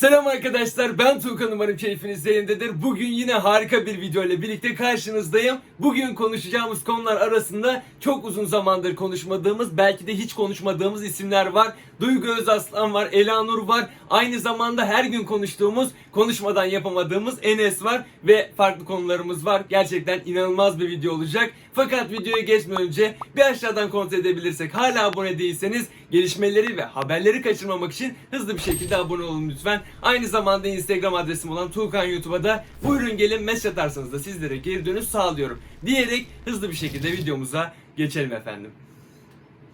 Selam arkadaşlar ben Tuğkan umarım keyfiniz yerindedir. Bugün yine harika bir video ile birlikte karşınızdayım. Bugün konuşacağımız konular arasında çok uzun zamandır konuşmadığımız belki de hiç konuşmadığımız isimler var. Duygu Özaslan var, Elanur var. Aynı zamanda her gün konuştuğumuz, konuşmadan yapamadığımız Enes var ve farklı konularımız var. Gerçekten inanılmaz bir video olacak. Fakat videoya geçmeden önce bir aşağıdan kontrol edebilirsek hala abone değilseniz gelişmeleri ve haberleri kaçırmamak için hızlı bir şekilde abone olun lütfen. Aynı zamanda Instagram adresim olan Tuğkan YouTube'a da buyurun gelin mesaj atarsanız da sizlere geri dönüş sağlıyorum. Diyerek hızlı bir şekilde videomuza geçelim efendim.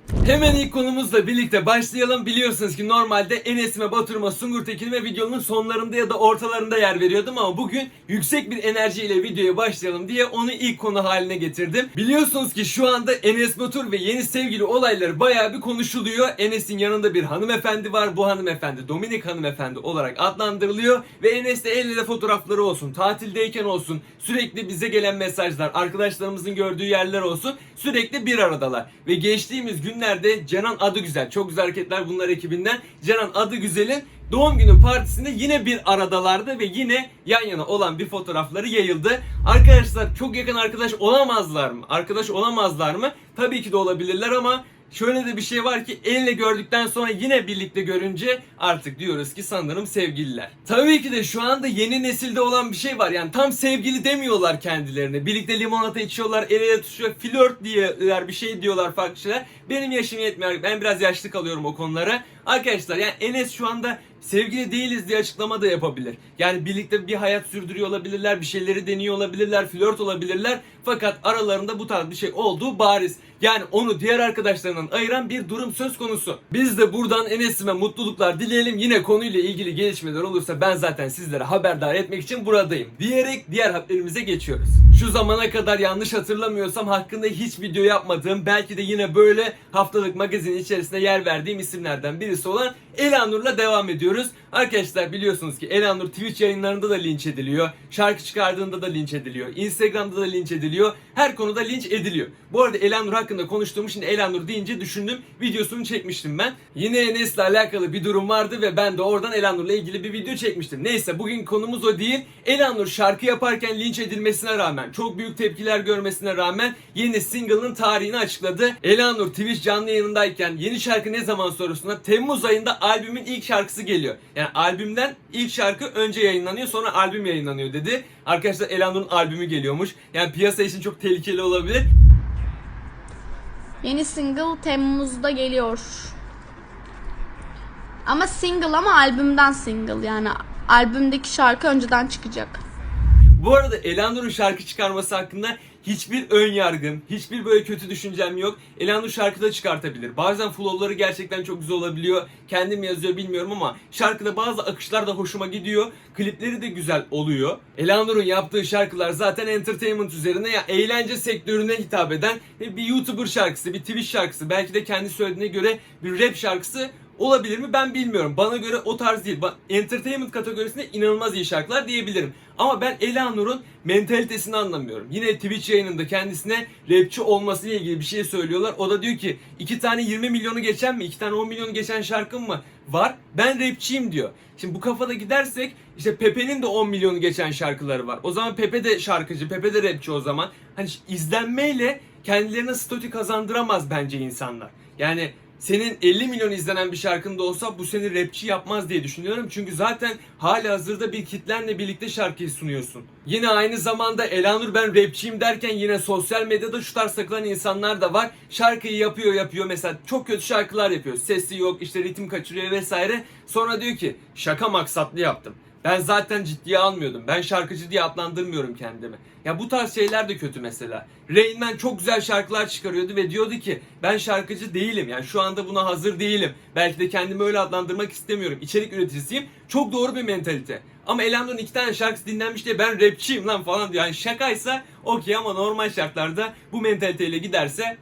Hemen ilk konumuzla birlikte başlayalım. Biliyorsunuz ki normalde Enes'ime, Batur'uma, Sungur Tekin'ime videonun sonlarında ya da ortalarında yer veriyordum ama bugün yüksek bir enerjiyle videoya başlayalım diye onu ilk konu haline getirdim. Biliyorsunuz ki şu anda Enes Batur ve yeni sevgili olayları bayağı bir konuşuluyor. Enes'in yanında bir hanımefendi var. Bu hanımefendi Dominik hanımefendi olarak adlandırılıyor ve Enes'le el ele fotoğrafları olsun, tatildeyken olsun, sürekli bize gelen mesajlar, arkadaşlarımızın gördüğü yerler olsun sürekli bir aradalar. Ve geçtiğimiz günlerde Canan Adı Güzel, çok güzel hareketler bunlar ekibinden Canan Adı Güzel'in doğum günü partisinde yine bir aradalardı ve yine yan yana olan bir fotoğrafları yayıldı. Arkadaşlar çok yakın arkadaş olamazlar mı? Arkadaş olamazlar mı? Tabii ki de olabilirler ama Şöyle de bir şey var ki elle gördükten sonra yine birlikte görünce artık diyoruz ki sanırım sevgililer. Tabii ki de şu anda yeni nesilde olan bir şey var. Yani tam sevgili demiyorlar kendilerine. Birlikte limonata içiyorlar, el ele tutuşuyor, flört diyorlar, bir şey diyorlar farklı şeyler. Benim yaşım yetmiyor. Ben biraz yaşlı kalıyorum o konulara. Arkadaşlar yani Enes şu anda sevgili değiliz diye açıklama da yapabilir. Yani birlikte bir hayat sürdürüyor olabilirler, bir şeyleri deniyor olabilirler, flört olabilirler. Fakat aralarında bu tarz bir şey olduğu bariz. Yani onu diğer arkadaşlarından ayıran bir durum söz konusu. Biz de buradan Enes'ime mutluluklar dileyelim. Yine konuyla ilgili gelişmeler olursa ben zaten sizlere haberdar etmek için buradayım. Diyerek diğer haberimize geçiyoruz. Şu zamana kadar yanlış hatırlamıyorsam hakkında hiç video yapmadığım belki de yine böyle haftalık magazin içerisinde yer verdiğim isimlerden birisi olan Elanur'la devam ediyoruz. Arkadaşlar biliyorsunuz ki Elanur Twitch yayınlarında da linç ediliyor. Şarkı çıkardığında da linç ediliyor. Instagram'da da linç ediliyor. Her konuda linç ediliyor. Bu arada Elanur hakkında konuştuğum için Elanur deyince düşündüm. Videosunu çekmiştim ben. Yine Enes'le alakalı bir durum vardı ve ben de oradan Elanur'la ilgili bir video çekmiştim. Neyse bugün konumuz o değil. Elanur şarkı yaparken linç edilmesine rağmen, çok büyük tepkiler görmesine rağmen yeni single'ın tarihini açıkladı. Elanur Twitch canlı yayınındayken yeni şarkı ne zaman sorusuna Temmuz ayında albümün ilk şarkısı geliyor. Yani albümden ilk şarkı önce yayınlanıyor sonra albüm yayınlanıyor dedi. Arkadaşlar Elanur'un albümü geliyormuş. Yani piyasa için çok tehlikeli olabilir. Yeni single Temmuz'da geliyor. Ama single ama albümden single yani albümdeki şarkı önceden çıkacak. Bu arada Elanur'un şarkı çıkarması hakkında hiçbir ön yargım, hiçbir böyle kötü düşüncem yok. Elanur şarkı da çıkartabilir. Bazen flow'ları gerçekten çok güzel olabiliyor. Kendim yazıyor bilmiyorum ama şarkıda bazı akışlar da hoşuma gidiyor. Klipleri de güzel oluyor. Elanur'un yaptığı şarkılar zaten entertainment üzerine ya eğlence sektörüne hitap eden bir YouTuber şarkısı, bir Twitch şarkısı, belki de kendi söylediğine göre bir rap şarkısı Olabilir mi ben bilmiyorum. Bana göre o tarz değil. Entertainment kategorisinde inanılmaz iyi şarkılar diyebilirim. Ama ben Elanur'un mentalitesini anlamıyorum. Yine Twitch yayınında kendisine rapçi olması ile ilgili bir şey söylüyorlar. O da diyor ki iki tane 20 milyonu geçen mi? iki tane 10 milyonu geçen şarkım mı? Var. Ben rapçiyim diyor. Şimdi bu kafada gidersek işte Pepe'nin de 10 milyonu geçen şarkıları var. O zaman Pepe de şarkıcı, Pepe de rapçi o zaman. Hani izlenmeyle kendilerine statü kazandıramaz bence insanlar. Yani senin 50 milyon izlenen bir şarkında olsa bu seni rapçi yapmaz diye düşünüyorum. Çünkü zaten hala hazırda bir kitlenle birlikte şarkıyı sunuyorsun. Yine aynı zamanda Elanur ben rapçiyim derken yine sosyal medyada şu tarz takılan insanlar da var. Şarkıyı yapıyor yapıyor mesela çok kötü şarkılar yapıyor. Sesi yok işte ritim kaçırıyor vesaire. Sonra diyor ki şaka maksatlı yaptım. Ben zaten ciddiye almıyordum. Ben şarkıcı diye adlandırmıyorum kendimi. Ya bu tarz şeyler de kötü mesela. Rain Man çok güzel şarkılar çıkarıyordu ve diyordu ki ben şarkıcı değilim. Yani şu anda buna hazır değilim. Belki de kendimi öyle adlandırmak istemiyorum. İçerik üreticisiyim. Çok doğru bir mentalite. Ama Elanur'un iki tane şarkısı dinlenmiş diye ben rapçiyim lan falan diyor. Yani şakaysa okey ama normal şartlarda bu mentaliteyle giderse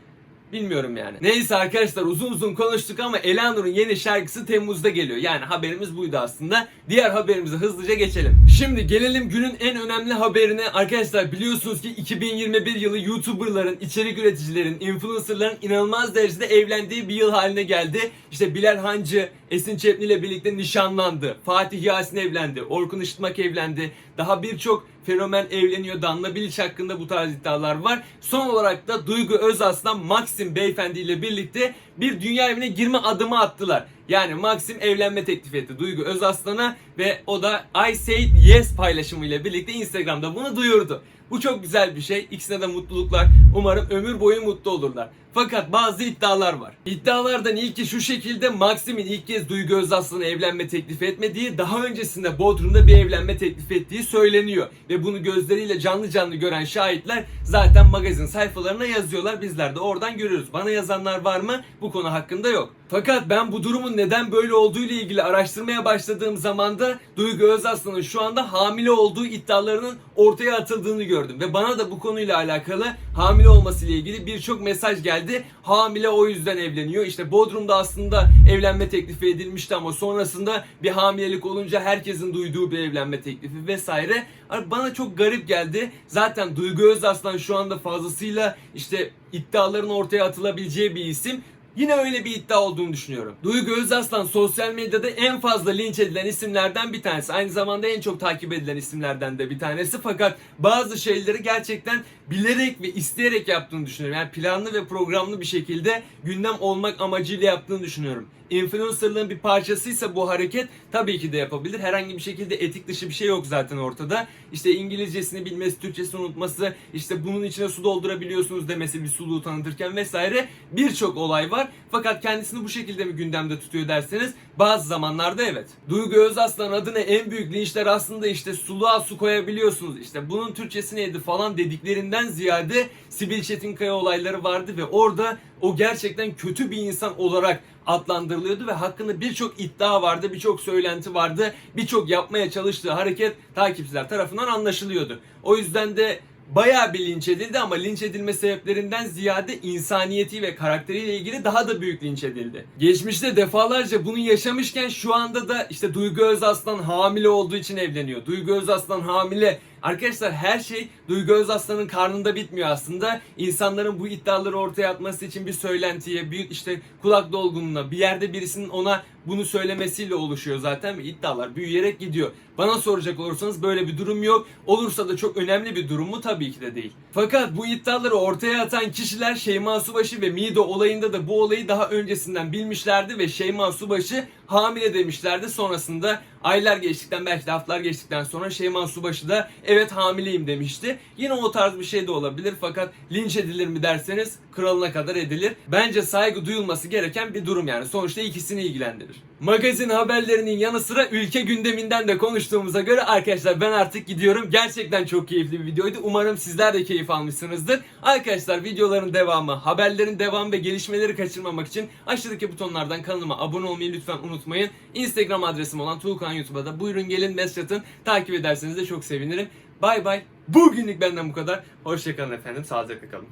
Bilmiyorum yani. Neyse arkadaşlar uzun uzun konuştuk ama Elanur'un yeni şarkısı Temmuz'da geliyor. Yani haberimiz buydu aslında. Diğer haberimize hızlıca geçelim. Şimdi gelelim günün en önemli haberine. Arkadaşlar biliyorsunuz ki 2021 yılı YouTuber'ların, içerik üreticilerin, influencer'ların inanılmaz derecede evlendiği bir yıl haline geldi. İşte Bilal Hancı, Esin Çepni ile birlikte nişanlandı. Fatih Yasin evlendi. Orkun Işıtmak evlendi. Daha birçok fenomen evleniyor. Danla Bilic hakkında bu tarz iddialar var. Son olarak da Duygu Özaslan Maxim beyefendi ile birlikte bir dünya evine girme adımı attılar. Yani Maxim evlenme teklif etti Duygu Özaslan'a ve o da I said yes paylaşımıyla birlikte Instagram'da bunu duyurdu. Bu çok güzel bir şey. İkisine de mutluluklar. Umarım ömür boyu mutlu olurlar. Fakat bazı iddialar var. İddialardan ilki şu şekilde Maxim'in ilk kez Duygu Özaslan'a evlenme teklif etmediği, daha öncesinde Bodrum'da bir evlenme teklif ettiği söyleniyor. Ve bunu gözleriyle canlı canlı gören şahitler zaten magazin sayfalarına yazıyorlar. Bizler de oradan görüyoruz. Bana yazanlar var mı? Bu konu hakkında yok. Fakat ben bu durumun neden böyle olduğu ile ilgili araştırmaya başladığım zaman da Duygu Özaslan'ın şu anda hamile olduğu iddialarının ortaya atıldığını gördüm. Ve bana da bu konuyla alakalı hamile olması ile ilgili birçok mesaj geldi. Hamile o yüzden evleniyor. İşte Bodrum'da aslında evlenme teklifi edilmişti ama sonrasında bir hamilelik olunca herkesin duyduğu bir evlenme teklifi vesaire. Bana çok garip geldi. Zaten Duygu Özaslan şu anda fazlasıyla işte iddiaların ortaya atılabileceği bir isim. Yine öyle bir iddia olduğunu düşünüyorum. Duygu Özaslan sosyal medyada en fazla linç edilen isimlerden bir tanesi. Aynı zamanda en çok takip edilen isimlerden de bir tanesi. Fakat bazı şeyleri gerçekten bilerek ve isteyerek yaptığını düşünüyorum. Yani planlı ve programlı bir şekilde gündem olmak amacıyla yaptığını düşünüyorum. Influencerlığın bir parçasıysa bu hareket tabii ki de yapabilir. Herhangi bir şekilde etik dışı bir şey yok zaten ortada. İşte İngilizcesini bilmesi, Türkçesini unutması, işte bunun içine su doldurabiliyorsunuz demesi bir suluğu tanıtırken vesaire birçok olay var. Fakat kendisini bu şekilde mi gündemde tutuyor derseniz bazı zamanlarda evet. Duygu Özaslan adına en büyük linçler aslında işte suluğa su koyabiliyorsunuz. İşte bunun Türkçesi neydi falan dediklerinden ziyade Sibil Çetinkaya olayları vardı ve orada o gerçekten kötü bir insan olarak adlandırılıyordu ve hakkında birçok iddia vardı, birçok söylenti vardı, birçok yapmaya çalıştığı hareket takipçiler tarafından anlaşılıyordu. O yüzden de bayağı bir linç edildi ama linç edilme sebeplerinden ziyade insaniyeti ve karakteriyle ilgili daha da büyük linç edildi. Geçmişte defalarca bunu yaşamışken şu anda da işte Duygu Özaslan hamile olduğu için evleniyor. Duygu Özaslan hamile Arkadaşlar her şey Duygu Özaslan'ın karnında bitmiyor aslında. İnsanların bu iddiaları ortaya atması için bir söylentiye, bir işte kulak dolgunluğuna, bir yerde birisinin ona bunu söylemesiyle oluşuyor zaten ve iddialar büyüyerek gidiyor. Bana soracak olursanız böyle bir durum yok. Olursa da çok önemli bir durum mu? Tabii ki de değil. Fakat bu iddiaları ortaya atan kişiler Şeyma Subaşı ve Mido olayında da bu olayı daha öncesinden bilmişlerdi ve Şeyma Subaşı hamile demişlerdi. Sonrasında aylar geçtikten belki de haftalar geçtikten sonra Şeyma Subaşı da evet hamileyim demişti. Yine o tarz bir şey de olabilir fakat linç edilir mi derseniz kralına kadar edilir. Bence saygı duyulması gereken bir durum yani. Sonuçta ikisini ilgilendirir. Magazin haberlerinin yanı sıra ülke gündeminden de konuştuğumuza göre arkadaşlar ben artık gidiyorum. Gerçekten çok keyifli bir videoydu. Umarım sizler de keyif almışsınızdır. Arkadaşlar videoların devamı, haberlerin devamı ve gelişmeleri kaçırmamak için aşağıdaki butonlardan kanalıma abone olmayı lütfen unutmayın. Instagram adresim olan Tuğkan YouTube'a da buyurun gelin mesaj atın. Takip ederseniz de çok sevinirim. Bay bay. Bugünlük benden bu kadar. Hoşçakalın efendim. Sağlıcakla kalın.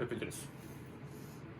Öpüldünüz.